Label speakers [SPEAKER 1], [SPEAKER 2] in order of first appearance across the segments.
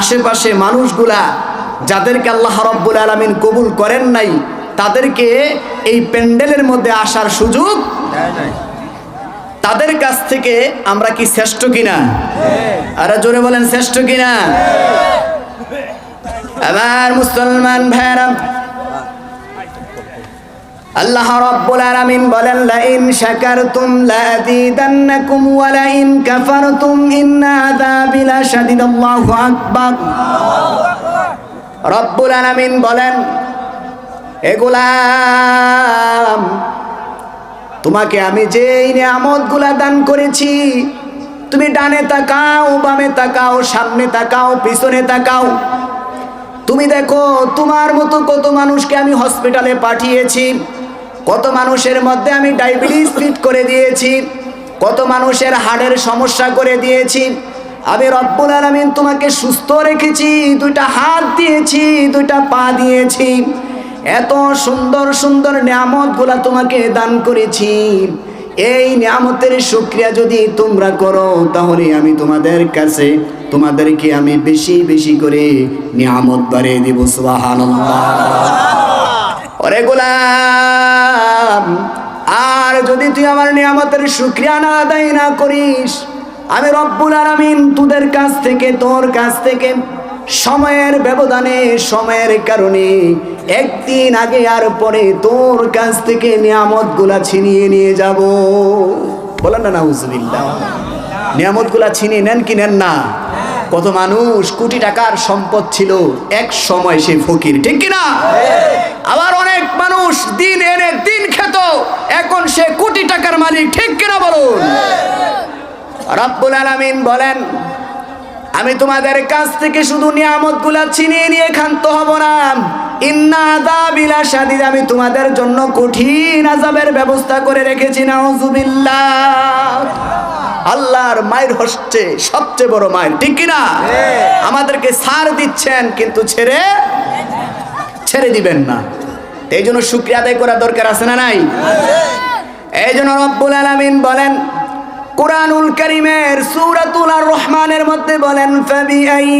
[SPEAKER 1] আশেপাশে মানুষগুলা যাদেরকে আল্লাহ রব্বুল আলমিন কবুল করেন নাই, তাদেরকে এই প্যান্ডেলের মধ্যে আসার সুযোগ তাদের কাছ থেকে আমরা কি শ্রেষ্ঠ কিনা? আরে জোরে বলেন, শ্রেষ্ঠ কিনা? আমার মুসলমান ভাইরা আল্লাহ রাব্বুল আলামিন বলেন লা ইন শাকারতুম লা আযীদান্নাকুম ওয়া লা ইন কাফারতুম ইন্না আযাবি লাশাদীদ, আল্লাহু আকবার। রব্বুল আলামিন বলেন এগুলাম তোমাকে আমি যেই নিয়ামতগুলা দান করেছি, তুমি ডানে তাকাও, বামে তাকাও, সামনে তাকাও, পিছনে তাকাও। তুমি দেখো, তোমার মতো কত মানুষকে আমি হসপিটালে পাঠিয়েছি। কত মানুষের মধ্যে আমি ডায়াবেটিস ফিট করে দিয়েছি, কত মানুষের হাড়ের সমস্যা করে দিয়েছি। আমি রব্বুল আলামিন তোমাকে সুস্থ রেখেছি, দুইটা হাত দিয়েছি, দুইটা পা দিয়েছি। এত সুন্দর সুন্দর নিয়ামতগুলা তোমাকে দান করেছি। এই নিয়ামতের শুক্রিয়া যদি তোমরা করো, তাহলে আমি তোমাদের কাছে, তোমাদেরকে আমি বেশি বেশি করে নিয়ামত বাড়িয়ে দিব, সুবহানাল্লাহ। ওরে গোলাম, আর যদি তুই আমার নিয়ামতের শুক্রিয়া না আদায় না করিস, আমি রব্বুল আলামিন তোদের কাছ থেকে, তোর কাছ থেকে সময়ের ব্যবধানে, সময়ের কারণে একদিন আগে আর পরে তোর কাছ থেকে নিয়ামতগুলা ছিনিয়ে নিয়ে যাব। বলেন না, নাউজুবিল্লাহ। নিয়ামতগুলা ছিনিয়ে নেন কি নেন না? কত মানুষ কোটি টাকার সম্পদ ছিল? এক সময় সে ফকির, ঠিক কিনা? আবার অনেক মানুষ দিন এনে দিন খেত, এখন সে কোটি টাকার মালিক, ঠিক কিনা বলুন? রব্বুল আলামিন বলেন, আমি তোমাদের কাছ থেকে শুধু নিয়ামতগুলা ছিনিয়ে নিয়ে ক্ষান্ত হব না। আমি তোমাদের জন্য কঠিন আযাবের ব্যবস্থা করে রেখেছি, নাউজুবিল্লাহ। আল্লাহর মায়ের হচ্ছে সবচেয়ে বড় মায়ের ঠিক কিনা? আমাদেরকে সার দিচ্ছেন কিন্তু ছেড়ে ছেড়ে দিবেন না। এই জন্য শুক্রিয়া আদায় করা দরকার আছে না নাই? এই জন্য রব্বুল আলামিন বলেন কোরআনুল করিমের সূরাতুল আর রহমানের মধ্যে বলেন ফাবি আই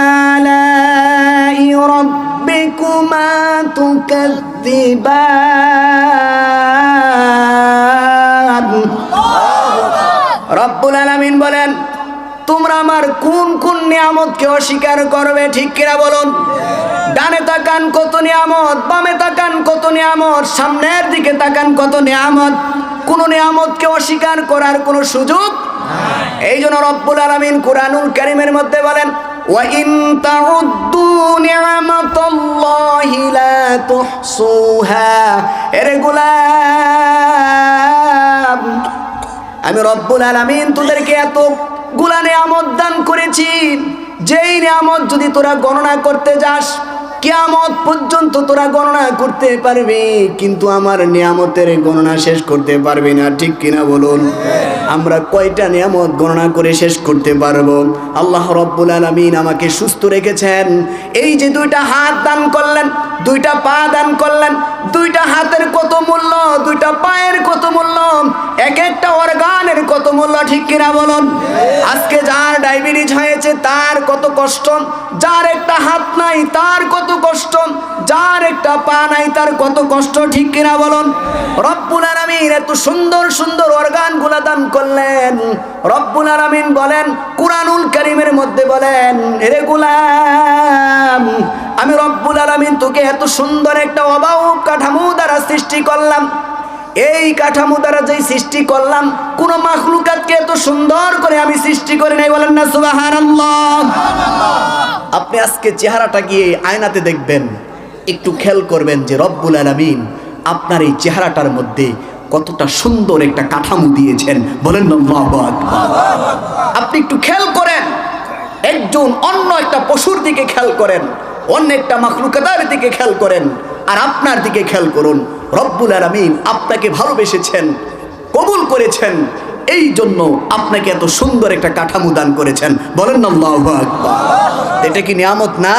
[SPEAKER 1] আলাই রাব্বিকুমা তুকাদ্দিবান। রব্বুল আলামিন বলেন তোমরা আমার কোন কোন নিয়ামতকে অস্বীকার করবে ঠিক কিনা বলুন ডানে তাকান কত নিয়ামত বামে তাকান কত নিয়ামত সামনের দিকে তাকান কত নিয়ামত কোন নিয়ামতকে অস্বীকার করার কোনো সুযোগ এই জন্য রব্বুল আলামিন কোরআনুল কারীমের মধ্যে বলেন وَإِن تَعُدُّوا نِعْمَةَ اللَّهِ لَا تُحْصُوهَا এরে গোলাম আমি রব্বুল আলামিন তোদেরকে এতগুলা নিয়ামত দান করেছি, যেই নিয়ামত যদি তোরা গণনা করতে যাস, কিয়ামত পর্যন্ত তোরা গণনা করতে পারবি, কিন্তু আমার নিয়ামতের গণনা শেষ করতে পারবি না, ঠিক কিনা বলুন? আমরা কয়টা নিয়ামত গণনা করে শেষ করতে পারব? আল্লাহ রব্বুল আলামিন আমাকে সুস্থ রেখেছেন। এই যে দুইটা হাত দান করলেন, দুইটা পা দান করলেন, দুইটা কত ঠিক কিনা বলুন? আজকে যার ডায়াবেটিস হয়েছে, তার কত কষ্ট? যার একটা হাত নাই, তার কত কষ্ট? যার একটা পা নাই, তার কত কষ্ট? ঠিক কিনা বলুন? রব্বুল আলামিন এত সুন্দর সুন্দর অর্গানগুলা দান করলেন। রব্বুল আলামিন বলেন, কুরআনুল কারীমের মধ্যে বলেন, এরে গুলাম, আমি রব্বুল আলামিন তোকে এত সুন্দর একটা অবাক কাঠামো দ্বারা সৃষ্টি করলাম। এই কাঠামো দ্বারা যেই সৃষ্টি করলাম, কোন মাখলুকাতকে এত সুন্দর করে আমি সৃষ্টি করে নাই, বলেন না, সুবহানাল্লাহ আপনি আজকে চেহারাটা গিয়ে আয়নাতে দেখবেন, একটু খেয়াল করবেন যে রব্বুল আলামিন আপনার এই চেহারাটার মধ্যে কতটা সুন্দর একটা কাঠামো দিয়েছেন, বলেন। আপনি একটু খেয়াল করেন, একজন অন্য একটা পশুর দিকে খেয়াল করেন, অন্য একটা মাখলুকাতার দিকে খেয়াল করেন, আর আপনার দিকে খেয়াল করুন রব্বুল আলামিন আপনাকে ভালোবেসেছেন, কবুল করেছেন এই জন্য আপনাকে এত সুন্দর একটা কাঠামো দান করেছেন। বলেন না, আল্লাহু। এটা কি নিয়ামত না?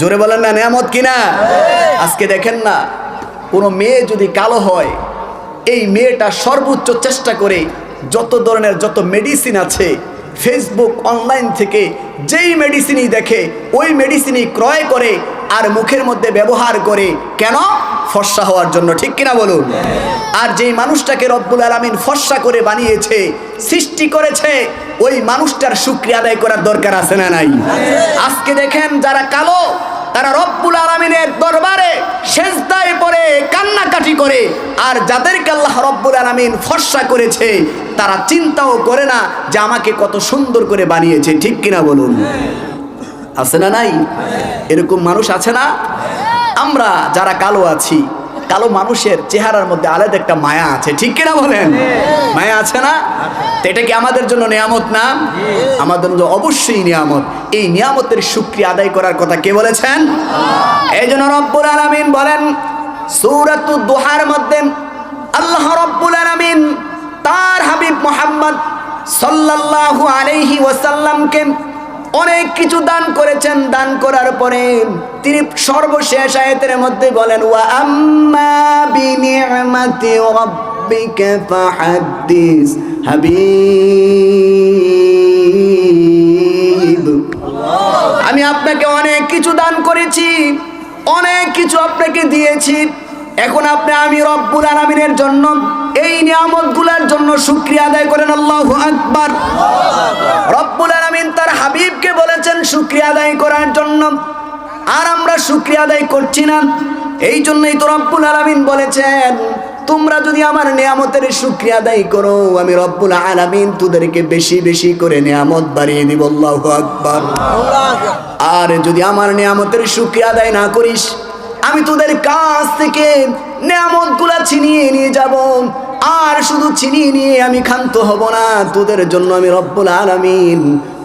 [SPEAKER 1] জোরে বলেন না, নিয়ামত কি না? আজকে দেখেন না, কোনো মেয়ে যদি কালো হয়, এই মেয়েটা সর্বোচ্চ চেষ্টা করে যত ধরনের যত মেডিসিন আছে ফেসবুক অনলাইন থেকে যেই মেডিসিনই দেখে, ওই মেডিসিনই ক্রয় করে আর মুখের মধ্যে ব্যবহার করে কেন? ফর্সা হওয়ার জন্য, ঠিক কিনা বলুন? আর যেই মানুষটাকে রব্বুল আলমিন ফর্সা করে বানিয়েছে, সৃষ্টি করেছে, ওই মানুষটার শুক্রিয়া আদায় করার দরকার আছে না নাই? আজকে দেখেন যারা কালো, তারা রব্বুল আলমিনের দরবারে সেজদায় পড়ে, কান্নাকাটি করে, আর যাদেরকে আল্লাহ রব্বুল আলমিন ফর্সা করেছে, তারা চিন্তাও করে না যে আমাকে কত সুন্দর করে বানিয়েছে, ঠিক কিনা বলুন? আছে না নাই? এরকম মানুষ আছে না? আমরা যারা কালো আছি, কালো মানুষের চেহারার মধ্যে আলাদা একটা মায়া আছে, ঠিক কিনা বলেন? মায়া আছে না? তো এটা কি আমাদের জন্য নিয়ামত না? আমাদের জন্য অবশ্যই নিয়ামত। এই নিয়ামতের শুক্রিয়া আদায় করার কথা কে বলেছেন? এই জন্য রব্বুল আলামিন বলেন সূরাতুদ দুহার মধ্যে আল্লাহ রব্বুল আলামিন তার হাবিব মোহাম্মদ সাল্লাল্লাহু আলাইহি ওয়াসাল্লামকে অনেক কিছু দান করেছেন, দান করার পরে তিনি সর্বশেষ আয়াতের মধ্যে বলেন, ওয়া আম্মা বিনি'মাতি রাব্বিকা ফাহাদ্দিস হাবিব। আমি আপনাকে অনেক কিছু দান করেছি, অনেক কিছু আপনাকে দিয়েছি। এখন আপনি আমি রব্বুল আলামিনের জন্য এই নিয়ামতগুলোর জন্য শুকরিয়া আদায় করেন আল্লাহ আকবার। রব্বুল আলামিন তার হাবিবকে বলেছেন শুকরিয়া আদায় করার জন্য। আর আমরা শুকরিয়া আদায় করছি না। এই জন্যই তো রব্বুল আলামিন বলেছেন, তোমরা যদি আমার নিয়ামতের শুকরিয়া আদায় করো, আমি রব্বুল আলামিন তোদেরকে বেশি বেশি করে নিয়ামত বাড়িয়ে দিব, আল্লাহু আকবার। আর যদি আমার নিয়ামতের শুকরিয়া আদায় না করিস, আমি তোদের কাছ থেকে নিয়ামতগুলা ছিনিয়ে নিয়ে যাব। আর শুধু চিনি নিয়ে আমি ক্ষান্ত হব না, তোদের জন্য আমি রব্বুল আলামিন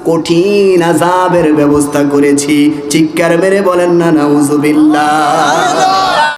[SPEAKER 1] কঠিন আজাবের ব্যবস্থা করেছি। চিৎকার মেরে বলেন না, নাউজুবিল্লাহ।